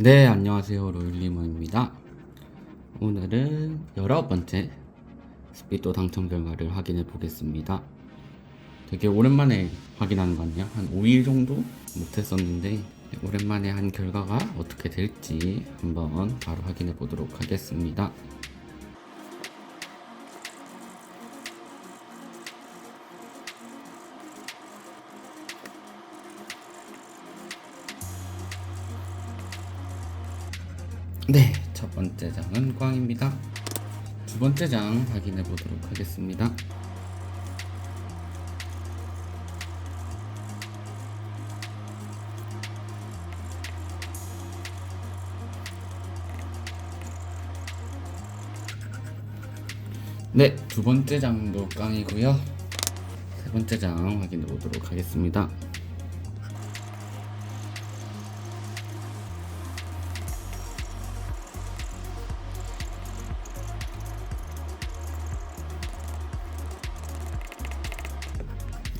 네, 안녕하세요. 로일리모입니다. 오늘은 19번째 스피또 당첨 결과를 확인해 보겠습니다. 되게 오랜만에 확인하는 것 같네요. 한 5일 정도 못했었는데, 오랜만에 한 결과가 어떻게 될지 한번 바로 확인해 보도록 하겠습니다. 네, 첫 번째 장은 꽝입니다. 두 번째 장 확인해 보도록 하겠습니다. 네, 두 번째 장도 꽝이고요. 세 번째 장 확인해 보도록 하겠습니다.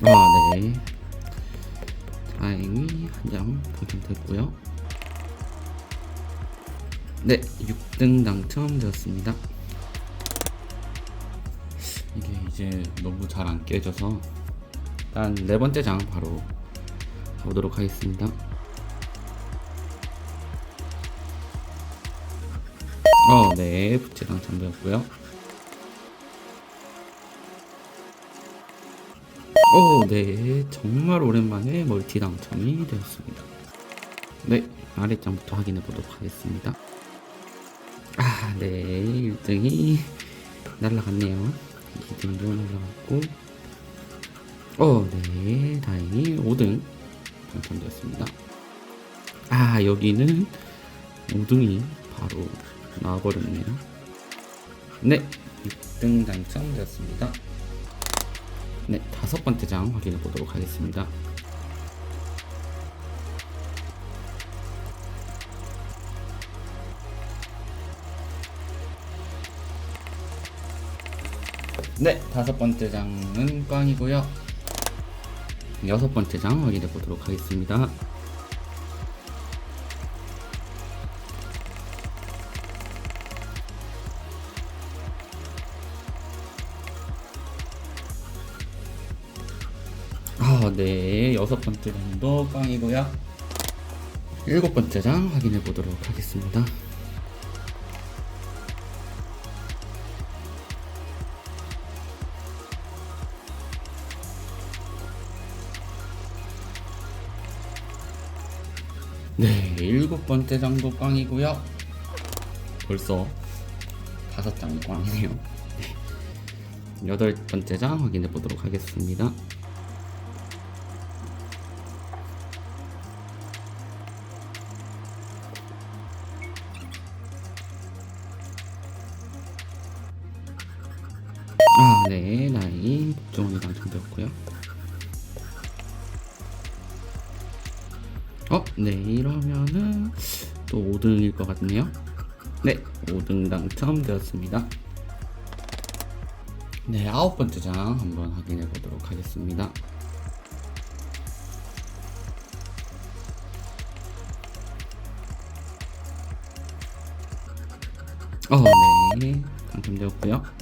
아, 네. 다행히 한 장 당첨됐고요. 네, 6등 당첨되었습니다. 이게 이제 너무 잘 안 깨져서 일단 네 번째 장 바로 가보도록 하겠습니다. 어, 네, 부채 당첨되었고요. 오, 네. 정말 오랜만에 멀티 당첨이 되었습니다. 네. 아래장부터 확인해 보도록 하겠습니다. 아, 네. 1등이 날라갔네요. 2등도 날라갔고. 어, 네. 다행히 5등 당첨되었습니다. 아, 여기는 5등이 바로 나와버렸네요. 네. 6등 당첨되었습니다. 네, 다섯 번째 장 확인해 보도록 하겠습니다. 네, 다섯 번째 장은 꽝이고요. 여섯 번째 장 확인해 보도록 하겠습니다. 아, 네. 여섯 번째 장도 꽝이고요. 일곱 번째 장 확인해 보도록 하겠습니다. 네, 일곱 번째 장도 꽝이고요. 벌써 다섯 장이 꽝이네요. 네. 여덟 번째 장 확인해 보도록 하겠습니다. 네, 나이 복종이 당첨되었고요. 어, 네, 이러면은 또 5등일 것 같네요. 네, 5등 당첨되었습니다. 네, 아홉 번째 장 한번 확인해 보도록 하겠습니다. 어, 네, 당첨되었고요.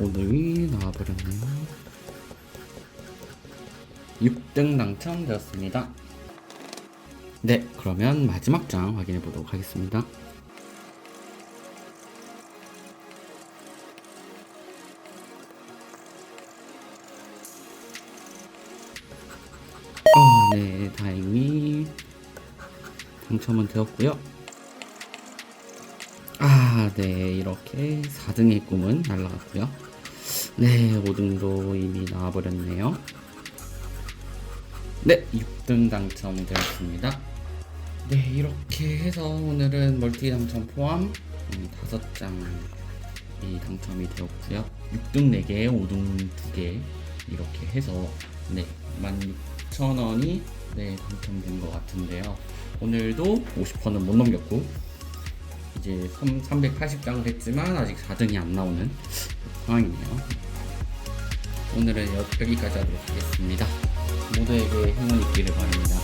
오늘이 나와버렸네요. 6등 당첨되었습니다. 네, 그러면 마지막 장 확인해 보도록 하겠습니다. 어, 네, 다행히 당첨은 되었고요. 아, 네, 이렇게 4등의 꿈은 날라갔고요. 네, 5등도 이미 나와버렸네요. 네, 6등 당첨되었습니다. 네, 이렇게 해서 오늘은 멀티 당첨 포함 음, 5장이 당첨이 되었고요. 6등 4개, 5등 2개 이렇게 해서 네, 16,000원이 네, 당첨된 것 같은데요. 오늘도 50%는 못 넘겼고 이제 380장을 했지만 아직 4등이 안 나오는 상황이네요. 오늘은 여- 여기까지 하도록 하겠습니다. 모두 모두에게 행운 있기를 바랍니다.